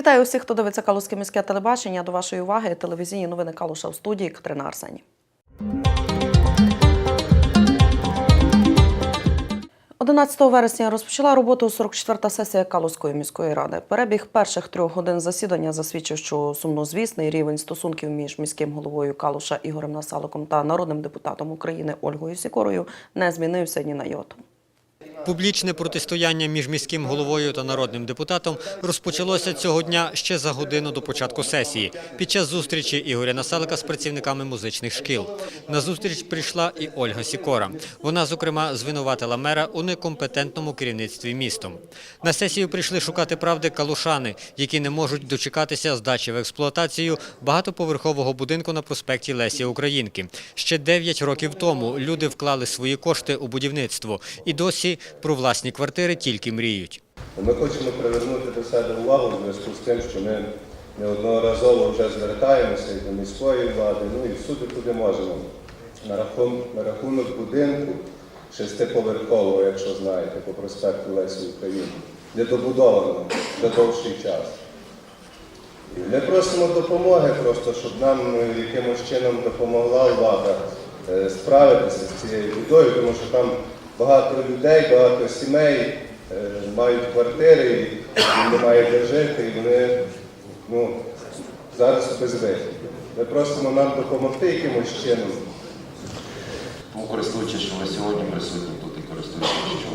Вітаю усіх, хто дивиться Калузьке міське телебачення. До вашої уваги телевізійні новини Калуша в студії Катерина Арсені. 11 вересня розпочала роботу 44-та сесія Калузької міської ради. Перебіг перших трьох годин засідання засвідчив, що сумнозвісний рівень стосунків між міським головою Калуша Ігорем Насаликом та народним депутатом України Ольгою Сікорою не змінився ні на йоту. Публічне протистояння між міським головою та народним депутатом розпочалося цього дня ще за годину до початку сесії під час зустрічі Ігоря Насалика з працівниками музичних шкіл. На зустріч прийшла і Ольга Сікора. Вона, зокрема, звинуватила мера у некомпетентному керівництві містом. На сесію прийшли шукати правди калушани, які не можуть дочекатися здачі в експлуатацію багатоповерхового будинку на проспекті Лесі Українки. Ще 9 років тому люди вклали свої кошти у будівництво і досі про власні квартири тільки мріють. Ми хочемо привернути до себе увагу в зв'язку з тим, що ми неодноразово вже звертаємося і до міської влади, ну і всюди, куди можемо. На рахунок, на рахунок будинку шестиповерхового, якщо знаєте, по проспекту Лесі України, недобудовано вже довший час. Ми просимо допомоги, просто щоб нам е, якимось чином допомогла влада е, справитися з цією бідою, тому що там багато людей, багато сімей е, мають квартири, і немає де жити, і вони ну, зараз без. Ми просимо нам допомогти якимось чином. Тому користуючись, що ви сьогодні присутні тут і користуючись, що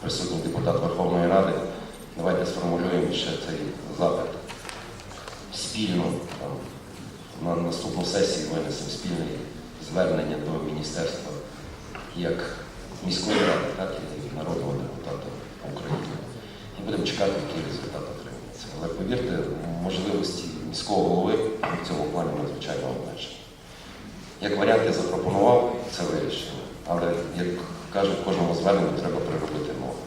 присутній депутат Верховної Ради, давайте сформулюємо ще цей запит. Спільно там, на наступну сесію винесемо спільне звернення до міністерства як міської ради, так і народного депутата України. І будемо чекати, який результат отримається. Але повірте, можливості міського голови в цьому плані надзвичайно обмежені. Як варіант я запропонував це вирішення, але як кажуть, кожному зверненню треба приробити нове.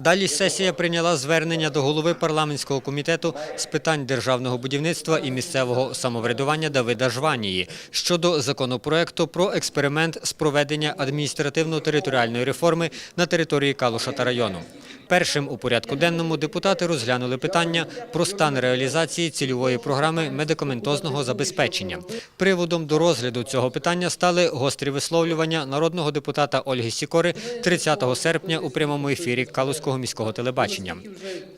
Далі сесія прийняла звернення до голови парламентського комітету з питань державного будівництва і місцевого самоврядування Давида Жванії щодо законопроекту про експеримент з проведення адміністративно-територіальної реформи на території Калуша та району. Першим у порядку денному депутати розглянули питання про стан реалізації цільової програми медикаментозного забезпечення. Приводом до розгляду цього питання стали гострі висловлювання народного депутата Ольги Сікори 30 серпня у прямому ефірі Калузького міського телебачення.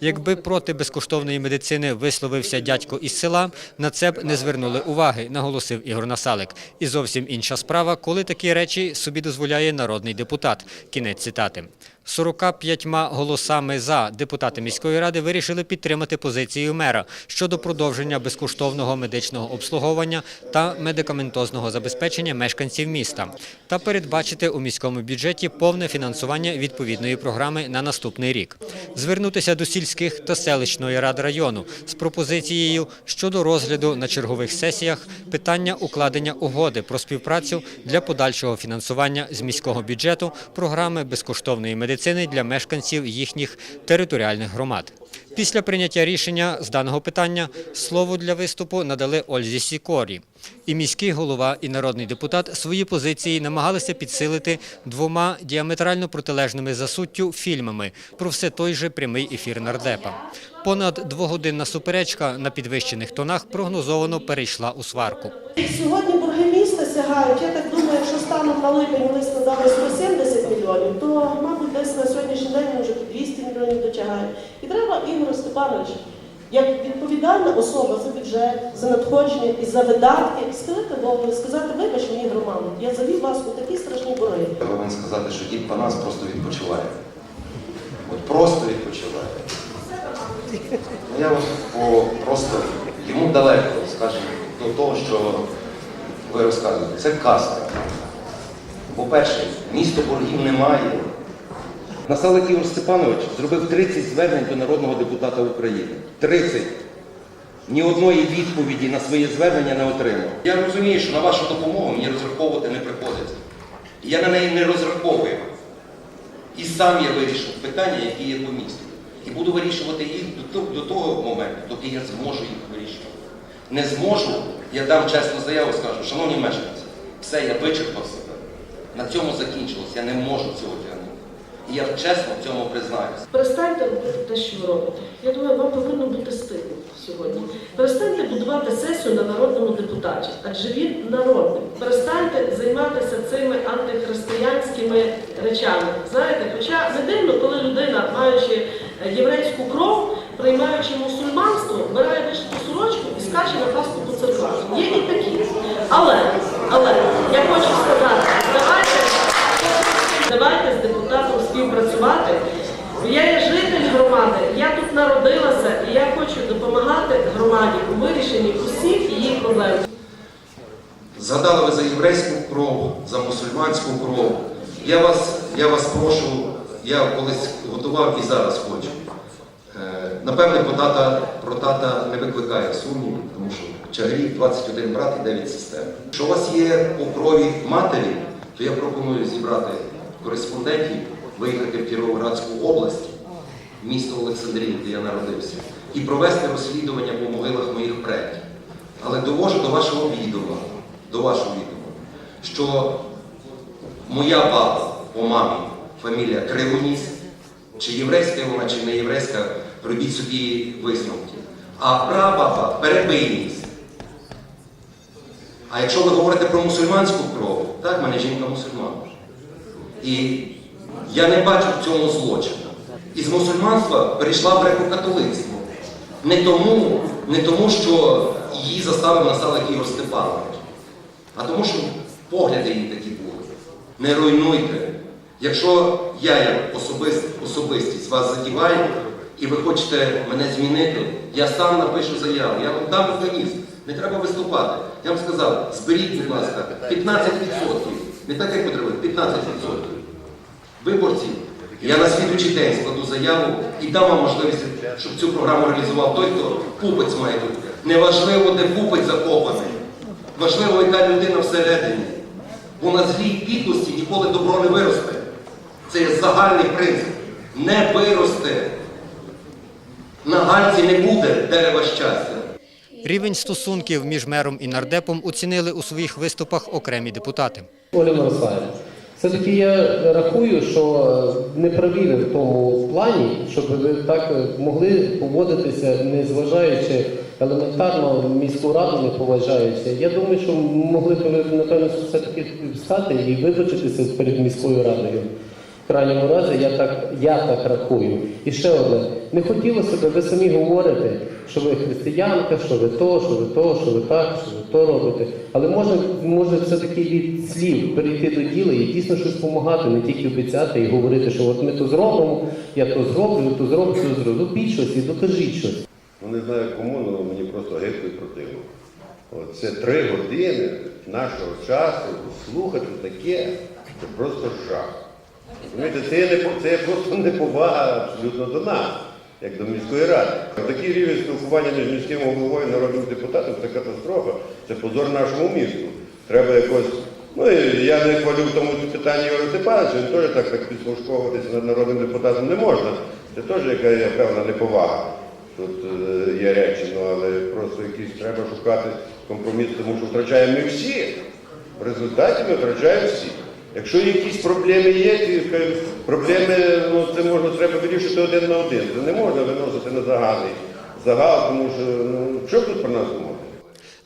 Якби проти безкоштовної медицини висловився дядько із села, на це б не звернули уваги, наголосив Ігор Насалик. І зовсім інша справа, коли такі речі собі дозволяє народний депутат. Кінець цитати. 45 голосами за депутати міської ради вирішили підтримати позицію мера щодо продовження безкоштовного медичного обслуговування та медикаментозного забезпечення мешканців міста та передбачити у міському бюджеті повне фінансування відповідної програми на наступний рік. Звернутися до сільських та селищної рад району з пропозицією щодо розгляду на чергових сесіях питання укладення угоди про співпрацю для подальшого фінансування з міського бюджету програми безкоштовної медицини для мешканців їхніх територіальних громад. Після прийняття рішення з даного питання слово для виступу надали Ользі Сікорі. І міський голова, і народний депутат свої позиції намагалися підсилити двома діаметрально протилежними за суттю фільмами про все той же прямий ефір нардепа. Понад двогодинна суперечка на підвищених тонах прогнозовано перейшла у сварку. Сьогодні борги міста сягають, я так думаю, якщо станом на липень лист надали 170 мільйонів, то, десь на сьогоднішній день вже 200 мільйонів дочагають. І треба Ігоря Степановича, як відповідальна особа за бюджет, за надходження і за видатки, сказати Богу, сказати, вибач мені громаду, я завів вас у такі страшні борги. Я повинен сказати, що дід Панас просто відпочиває. От просто відпочиває. Ну, Я по, просто йому далеко, скажімо, до того, що ви розказуєте. Це казка. По-перше, місто боргів немає. Насалик Ігор Степанович зробив 30 звернень до народного депутата України. 30. Ні одної відповіді на своє звернення не отримав. Я розумію, що на вашу допомогу мені розраховувати не приходиться. Я на неї не розраховую. І сам я вирішив питання, які є по місту. І буду вирішувати їх до того, моменту, доки я зможу їх вирішувати. Не зможу, я дам чесну заяву, скажу, шановні мешканці, все, я вичерпав себе. На цьому закінчилось, я не можу цього тягнути. І я чесно в цьому признаюся. Перестаньте робити те, що ви робите. Я думаю, вам повинно бути стидно сьогодні. Перестаньте будувати сесію на народному депутаті, адже він народний. Перестаньте займатися цими антихристиянськими речами. Знаєте, хоча не дивно, коли людина, маючи е, єврейську кров, приймаючи мусульманство, вбирає вишиту сорочку і скаче на паску по церквах. Є і такі. Але, але я хочу сказати, давайте. Давайте співпрацювати. Я є житель громади, я тут народилася і я хочу допомагати громаді у вирішенні усіх її проблем. Згадали ви за єврейську кров, за мусульманську кров. Я вас, я вас прошу, я колись готував і зараз хочу. Е, Напевне, про тата, про тата не викликає сумнівів, тому що чагарів 21 брат і 9 сестер. Якщо у вас є по крові матері, то я пропоную зібрати кореспондентів, виїхати в Кіровоградську область, місто Олександрія, де я народився, і провести розслідування по могилах моїх предків. Але довожу до вашого відома, до вашого відома, що моя баба по мамі фамілія Кривоніс, чи єврейська вона, чи не єврейська, робіть собі висновки. А прабаба Перепийніс. А якщо ви говорите про мусульманську кров, так, в мене жінка мусульманка. І я не бачу в цьому злочину. Із мусульманства перейшла в греко-католицтво. Не тому, не тому, що її заставив насалик Ігор Степанович, а тому, що погляди її такі були. Не руйнуйте. Якщо я як особист, особистість вас задіваю, і ви хочете мене змінити, я сам напишу заяву, я вам дам механізм. Не треба виступати. Я вам сказав, зберіть, будь ласка, 15%. Не так, як ви 15%. Виборці, я на слідуючий день складу заяву і дам вам можливість, щоб цю програму реалізував той, хто пупець має тут. Неважливо, де пупець закопаний. Важливо, яка людина всередині. Бо на злій підлості ніколи добро не виросте. Це є загальний принцип. Не виросте. На гальці не буде дерева щастя. Рівень стосунків між мером і нардепом оцінили у своїх виступах окремі депутати. Оля Мирославівна, все-таки я рахую, що не праві в тому плані, щоб ви так могли поводитися, не зважаючи елементарно міську раду, не поважаючи. Я думаю, що могли б ви, напевно, все-таки встати і вибачитися перед міською радою. В крайньому разі я так, я так рахую. І ще одне. Не хотілося б, ви самі говорите, що ви християнка, що ви то, що ви то, що ви так, що ви то робите. Але може, може все-таки від слів перейти до діла і дійсно щось допомагати, не тільки обіцяти і говорити, що от ми то зробимо, я то зроблю, то зроблю, то зроблю. Робіть щось і докажіть щось. Ну не знаю кому, але мені просто гидко і противно. От Це три години нашого часу слухати таке, це просто жах. Розумієте, це, є не, це є просто неповага абсолютно до нас, як до міської ради. Такий рівень спілкування між міським головою і народним депутатом це катастрофа, це позор нашому місту. Треба якось. Ну і я не хвалю в тому питанні Ігоря Степановича, він теж так, так підслужковуватися над народним депутатом не можна. Це теж яка є певна неповага. Тут е, є речі, ну але просто якісь треба шукати компроміс, тому що втрачаємо ми всі. В результаті ми втрачаємо всі. Якщо якісь проблеми є, е, проблеми ну, це можна треба вирішити один на один. Це не можна виносити на загальний загал, тому що ну, що тут про нас думати?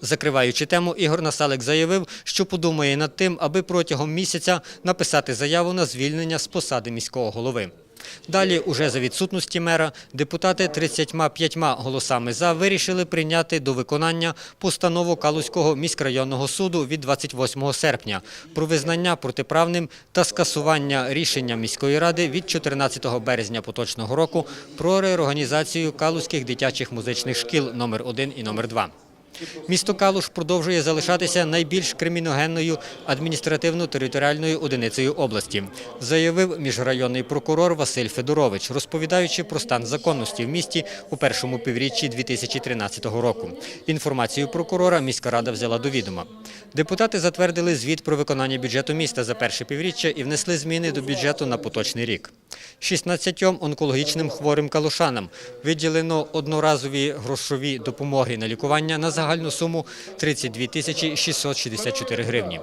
Закриваючи тему, Ігор Насалик заявив, що подумає над тим, аби протягом місяця написати заяву на звільнення з посади міського голови. Далі, уже за відсутності мера, депутати 35 голосами «за» вирішили прийняти до виконання постанову Калузького міськрайонного суду від 28 серпня про визнання протиправним та скасування рішення міської ради від 14 березня поточного року про реорганізацію Калузьких дитячих музичних шкіл номер 1 і номер 2 Місто Калуш продовжує залишатися найбільш криміногенною адміністративно-територіальною одиницею області, заявив міжрайонний прокурор Василь Федорович, розповідаючи про стан законності в місті у першому півріччі 2013 року. Інформацію прокурора міська рада взяла до відома. Депутати затвердили звіт про виконання бюджету міста за перше півріччя і внесли зміни до бюджету на поточний рік. 16 онкологічним хворим калушанам виділено одноразові грошові допомоги на лікування на загальну суму 32 тисячі 664 гривні.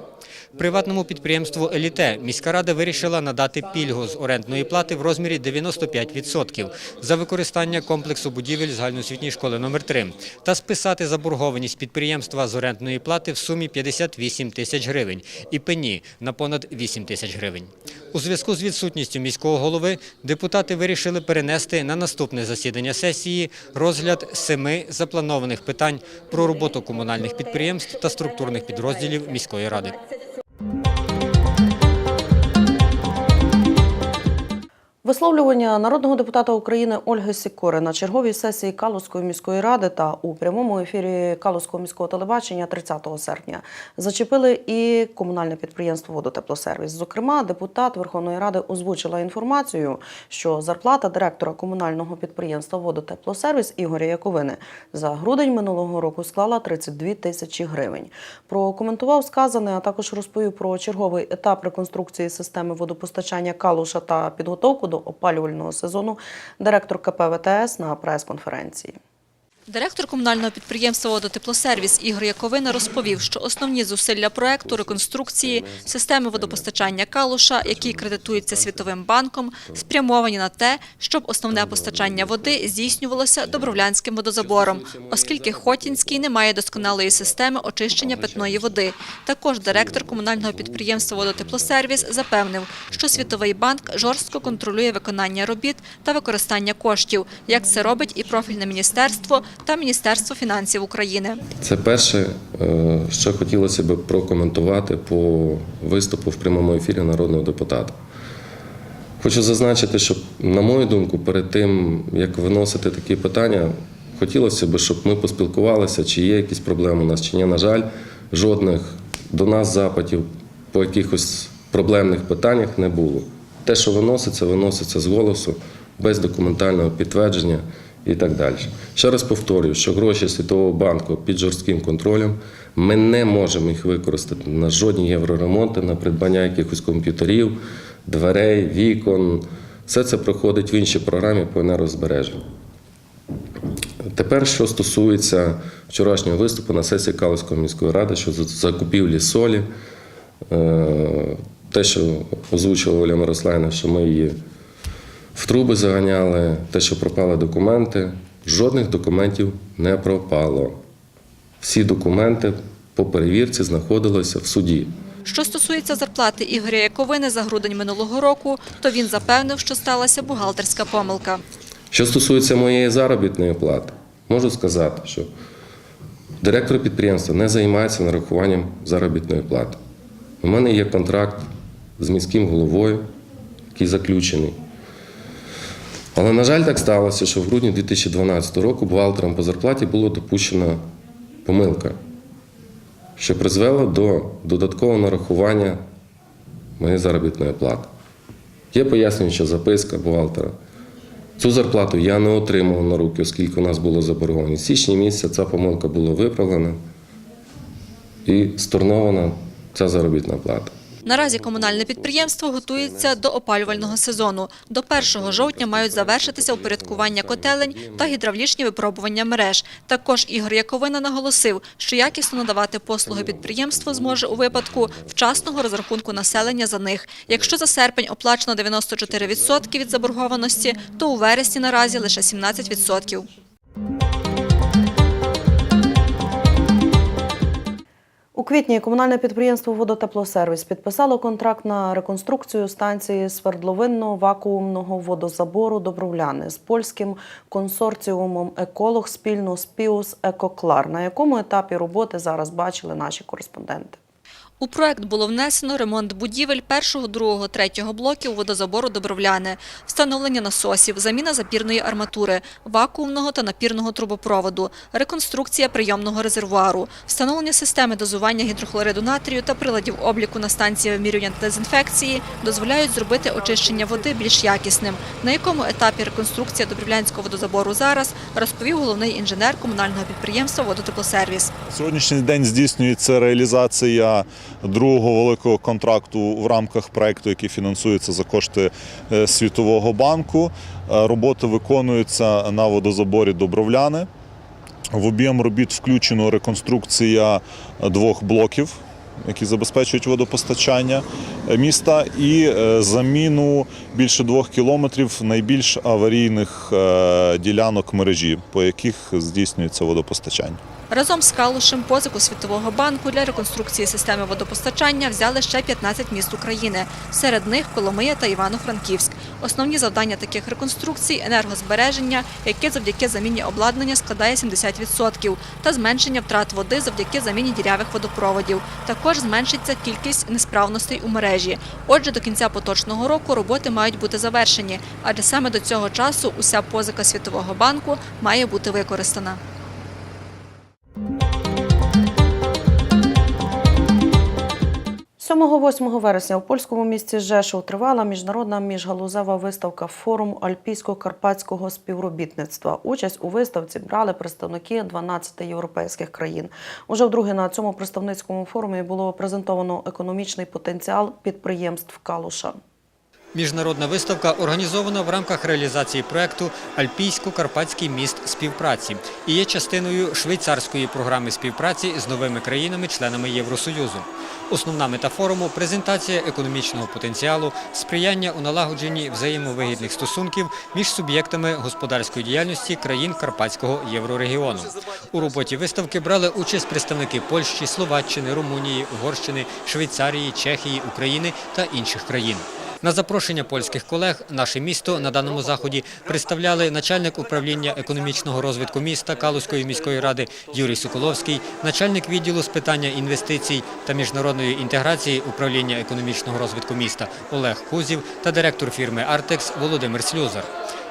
Приватному підприємству «Еліте» міська рада вирішила надати пільгу з орендної плати в розмірі 95% за використання комплексу будівель загальноосвітньої школи номер 3 та списати заборгованість підприємства з орендної плати в сумі 58 тисяч гривень і пені на понад 8 тисяч гривень. У зв'язку з відсутністю міського голови депутати вирішили перенести на наступне засідання сесії розгляд семи запланованих питань про роботу комунальних підприємств та структурних підрозділів міської ради. Висловлювання народного депутата України Ольги Сікори на черговій сесії Калузької міської ради та у прямому ефірі Калузького міського телебачення 30 серпня зачепили і комунальне підприємство Водотеплосервіс. Зокрема, депутат Верховної Ради озвучила інформацію, що зарплата директора комунального підприємства Водотеплосервіс Ігоря Яковини за грудень минулого року склала 32 тисячі гривень. Прокоментував сказане, а також розповів про черговий етап реконструкції системи водопостачання Калуша та підготовку до опалювального сезону директор КП ВТС на прес-конференції. Директор комунального підприємства «Водотеплосервіс» Ігор Яковина розповів, що основні зусилля проекту реконструкції системи водопостачання Калуша, які кредитуються Світовим банком, спрямовані на те, щоб основне постачання води здійснювалося добровлянським водозабором, оскільки Хотінський не має досконалої системи очищення питної води. Також директор комунального підприємства «Водотеплосервіс» запевнив, що Світовий банк жорстко контролює виконання робіт та використання коштів, як це робить і профільне міністерство та Міністерство фінансів України. Це перше, е, що хотілося б прокоментувати по виступу в прямому ефірі народного депутата. Хочу зазначити, що, на мою думку, перед тим, як виносити такі питання, хотілося б, щоб ми поспілкувалися, чи є якісь проблеми у нас, чи ні. На жаль, жодних до нас запитів по якихось проблемних питаннях не було. Те, що виноситься, виноситься з голосу, без документального підтвердження і так далі. Ще раз повторюю, що гроші Світового банку під жорстким контролем. Ми не можемо їх використати на жодні євроремонти, на придбання якихось комп'ютерів, дверей, вікон. Все це проходить в іншій програмі по енергозбереженню. Тепер, що стосується вчорашнього виступу на сесії Калицької міської ради щодо закупівлі солі, Е, те, що озвучила Оля Мирославівна, що ми її в труби заганяли, те, що пропали документи, жодних документів не пропало. Всі документи по перевірці знаходилися в суді. Що стосується зарплати Ігоря Яковини за грудень минулого року, то він запевнив, що сталася бухгалтерська помилка. Що стосується моєї заробітної плати, можу сказати, що директор підприємства не займається нарахуванням заробітної плати. У мене є контракт з міським головою, який заключений. Але, на жаль, так сталося, що в грудні 2012 року бухгалтерам по зарплаті було допущена помилка, що призвела до додаткового нарахування моєї заробітної плати. Є пояснююча записка бухгалтера. Цю зарплату я не отримав на руки, оскільки у нас було заборгованість. В січні місяця ця помилка була виправлена і storнована ця заробітна плата. Наразі комунальне підприємство готується до опалювального сезону. До 1 жовтня мають завершитися упорядкування котелень та гідравлічні випробування мереж. Також Ігор Яковина наголосив, що якісно надавати послуги підприємство зможе у випадку вчасного розрахунку населення за них. Якщо за серпень оплачено 94% від заборгованості, то у вересні наразі лише 17%. У квітні комунальне підприємство Водотеплосервіс підписало контракт на реконструкцію станції свердловинно-вакуумного водозабору Добровляни з польським консорціумом еколог спільно з Піус Екоклар, на якому етапі роботи зараз бачили наші кореспонденти. У проект було внесено ремонт будівель першого, другого, третього блоків водозабору Добровляне, встановлення насосів, заміна запірної арматури, вакуумного та напірного трубопроводу, реконструкція прийомного резервуару, встановлення системи дозування гідрохлориду натрію та приладів обліку на станції вимірювання та дезінфекції дозволяють зробити очищення води більш якісним. На якому етапі реконструкція Добровлянського водозабору зараз, розповів головний інженер комунального підприємства «Водотеплосервіс». Сьогоднішній день здійснюється реалізація другого великого контракту в рамках проекту, який фінансується за кошти е, Світового банку. Е, Роботи виконуються на водозаборі Добровляни. В об'єм робіт включено реконструкція двох блоків, які забезпечують водопостачання е, міста, і е, заміну більше двох кілометрів найбільш аварійних е, ділянок мережі, по яких здійснюється водопостачання. Разом з Калушем позику Світового банку для реконструкції системи водопостачання взяли ще 15 міст України. Серед них Коломия та Івано-Франківськ. Основні завдання таких реконструкцій – енергозбереження, яке завдяки заміні обладнання складає 70%, та зменшення втрат води завдяки заміні дірявих водопроводів. Також зменшиться кількість несправностей у мережі. Отже, до кінця поточного року роботи мають бути завершені, адже саме до цього часу уся позика Світового банку має бути використана. 7-8 вересня у польському місті Жешов тривала міжнародна міжгалузева виставка форум альпійсько-карпатського співробітництва. Участь у виставці брали представники 12 європейських країн. Уже вдруге на цьому представницькому форумі було презентовано економічний потенціал підприємств Калуша. Міжнародна виставка організована в рамках реалізації проекту Альпійсько-Карпатський міст співпраці і є частиною швейцарської програми співпраці з новими країнами-членами Євросоюзу. Основна мета форуму – презентація економічного потенціалу, сприяння у налагодженні взаємовигідних стосунків між суб'єктами господарської діяльності країн Карпатського єврорегіону. У роботі виставки брали участь представники Польщі, Словаччини, Румунії, Угорщини, Швейцарії, Чехії, України та інших країн. На запрошення польських колег наше місто на даному заході представляли начальник управління економічного розвитку міста Калузької міської ради Юрій Соколовський, начальник відділу з питання інвестицій та міжнародної інтеграції управління економічного розвитку міста Олег Кузів та директор фірми Артекс Володимир Слюзар.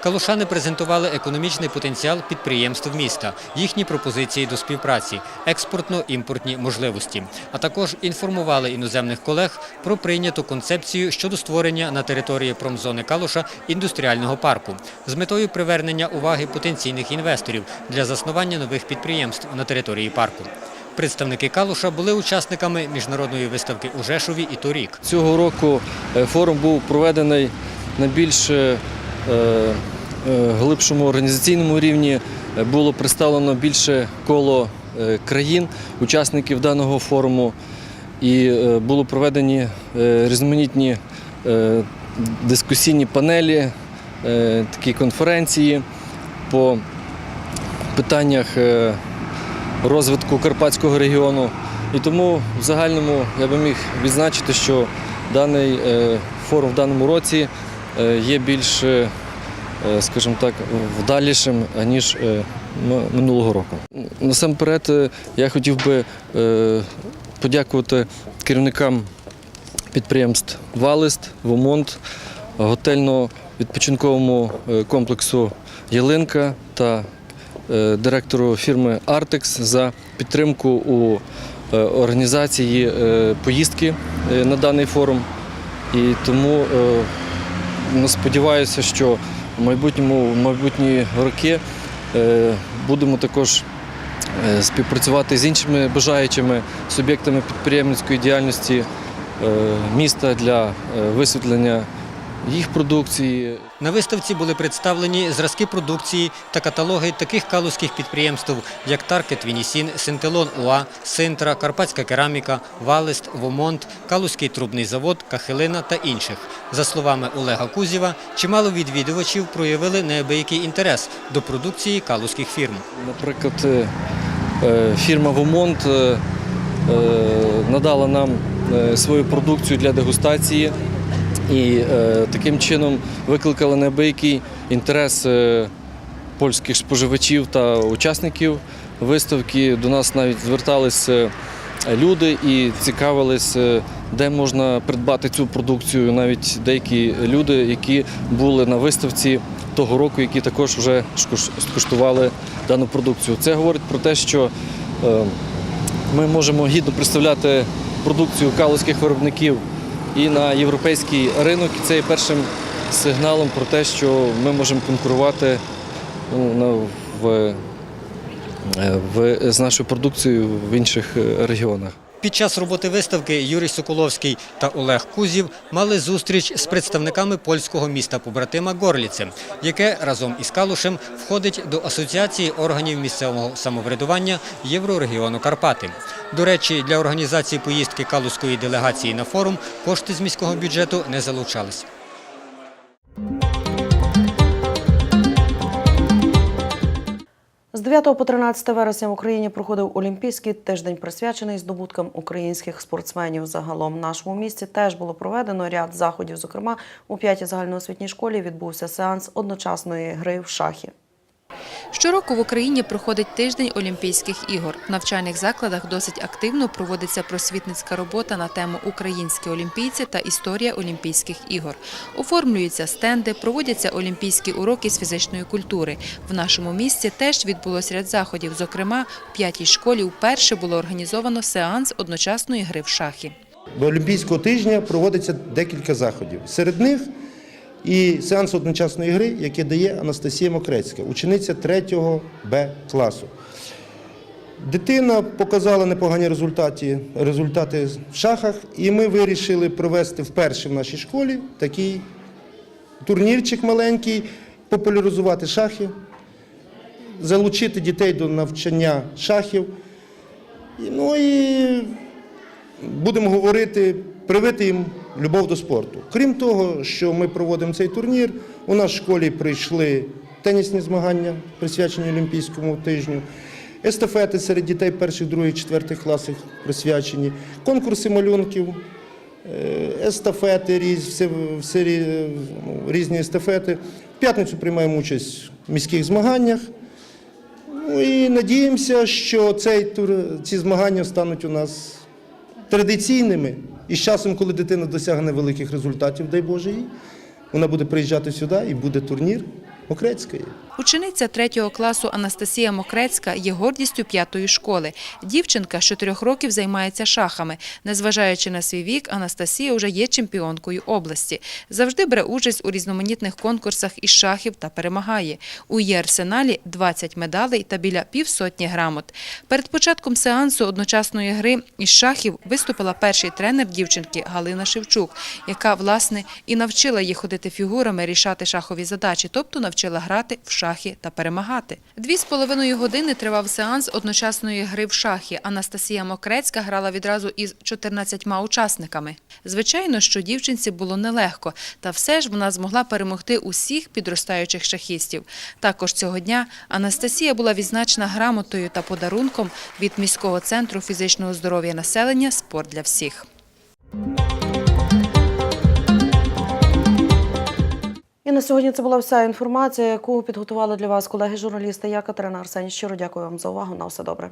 Калушани презентували економічний потенціал підприємств міста, їхні пропозиції до співпраці, експортно-імпортні можливості, а також інформували іноземних колег про прийняту концепцію щодо створення на території промзони Калуша індустріального парку з метою привернення уваги потенційних інвесторів для заснування нових підприємств на території парку. Представники Калуша були учасниками міжнародної виставки у Жешові і торік. Цього року е, форум був проведений на більш е, е, глибшому організаційному рівні. Було представлено більше коло країн, учасників даного форуму, і було проведені різноманітні дискусійні панелі, е, такі конференції по питаннях е, розвитку Карпатського регіону. І тому в загальному я би міг відзначити, що даний е, форум в даному році е, є більш, е, е, скажімо так, вдалішим, ніж е, минулого року. Насамперед, е, я хотів би е, подякувати керівникам підприємств Валист, Вомонт, готельно-відпочинковому е, комплексу Ялинка та е, директору фірми Артекс за підтримку у е, організації поїздки на даний форум. І тому сподіваюся, що в майбутньому, в майбутні роки будемо також співпрацювати з іншими бажаючими суб'єктами підприємницької діяльності міста для е, висвітлення їх продукції. На виставці були представлені зразки продукції та каталоги таких калузьких підприємств, як Таркет Вінісін, Синтелон УА, Синтра, Карпатська кераміка, Валест, Вомонт, Калузький трубний завод, Кахилина та інших. За словами Олега Кузєва, чимало відвідувачів проявили неабиякий інтерес до продукції калузьких фірм. Наприклад, е, е, фірма Вомонт е, е, надала нам е, свою продукцію для дегустації і е, таким чином викликала неабиякий інтерес е, польських споживачів та учасників виставки. До нас навіть зверталися люди і цікавились, е, де можна придбати цю продукцію. Навіть деякі люди, які були на виставці того року, які також вже скуштували дану продукцію. Це говорить про те, що е, ми можемо гідно представляти продукцію калузьких виробників і на європейський ринок. Це є першим сигналом про те, що ми можемо конкурувати ну, в, е, в, з нашою продукцією в інших е, регіонах. Під час роботи виставки Юрій Соколовський та Олег Кузів мали зустріч з представниками польського міста побратима Горліце, яке разом із Калушем входить до Асоціації органів місцевого самоврядування Єврорегіону Карпати. До речі, для організації поїздки калузької делегації на форум кошти з міського бюджету не залучались. З 9 по 13 вересня в Україні проходив Олімпійський тиждень, присвячений здобуткам українських спортсменів. Загалом в нашому місті теж було проведено ряд заходів. Зокрема, у п'ятій загальноосвітній школі відбувся сеанс одночасної гри в шахі. Щороку в Україні проходить тиждень Олімпійських ігор. В навчальних закладах досить активно проводиться просвітницька робота на тему Українські олімпійці та історія Олімпійських ігор. Оформлюються стенди, проводяться олімпійські уроки з фізичної культури. В нашому місті теж відбулося ряд заходів. Зокрема, в п'ятій школі вперше було організовано сеанс одночасної гри в шахи. До Олімпійського тижня проводиться декілька заходів. Серед них і сеанс одночасної гри, який дає Анастасія Мокрецька, учениця 3 Б класу. Дитина показала непогані результати, результати в шахах, і ми вирішили провести вперше в нашій школі такий турнірчик маленький, популяризувати шахи, залучити дітей до навчання шахів. Ну і будемо говорити, привити їм любов до спорту. Крім того, що ми проводимо цей турнір, у нас в школі прийшли тенісні змагання, присвячені Олімпійському тижню, естафети серед дітей перших, других, четвертих класів присвячені, конкурси малюнків, е, естафети, різ- все, ну, різні естафети. В п'ятницю приймаємо участь в міських змаганнях. Ну і надіємося, що цей тур, ці змагання стануть у нас традиційними. І з часом, коли дитина досягне великих результатів, дай Боже їй, вона буде приїжджати сюди і буде турнір Мокрецької. Учениця третього класу Анастасія Мокрецька є гордістю п'ятої школи. Дівчинка з чотирьох років займається шахами. Незважаючи на свій вік, Анастасія вже є чемпіонкою області. Завжди бере участь у різноманітних конкурсах із шахів та перемагає. У її арсеналі 20 медалей та біля півсотні грамот. Перед початком сеансу одночасної гри із шахів виступила перший тренер дівчинки Галина Шевчук, яка, власне, і навчила її ходити фігурами, рішати шахові задачі, тобто навчила грати в шахи та перемагати. Дві з половиною години тривав сеанс одночасної гри в шахи. Анастасія Мокрецька грала відразу із 14 учасниками. Звичайно, що дівчинці було нелегко, та все ж вона змогла перемогти усіх підростаючих шахістів. Також цього дня Анастасія була відзначена грамотою та подарунком від міського центру фізичного здоров'я населення Спорт для всіх. І на сьогодні це була вся інформація, яку підготували для вас колеги журналісти. Я Катерина Арсені. Щиро дякую вам за увагу. На все добре.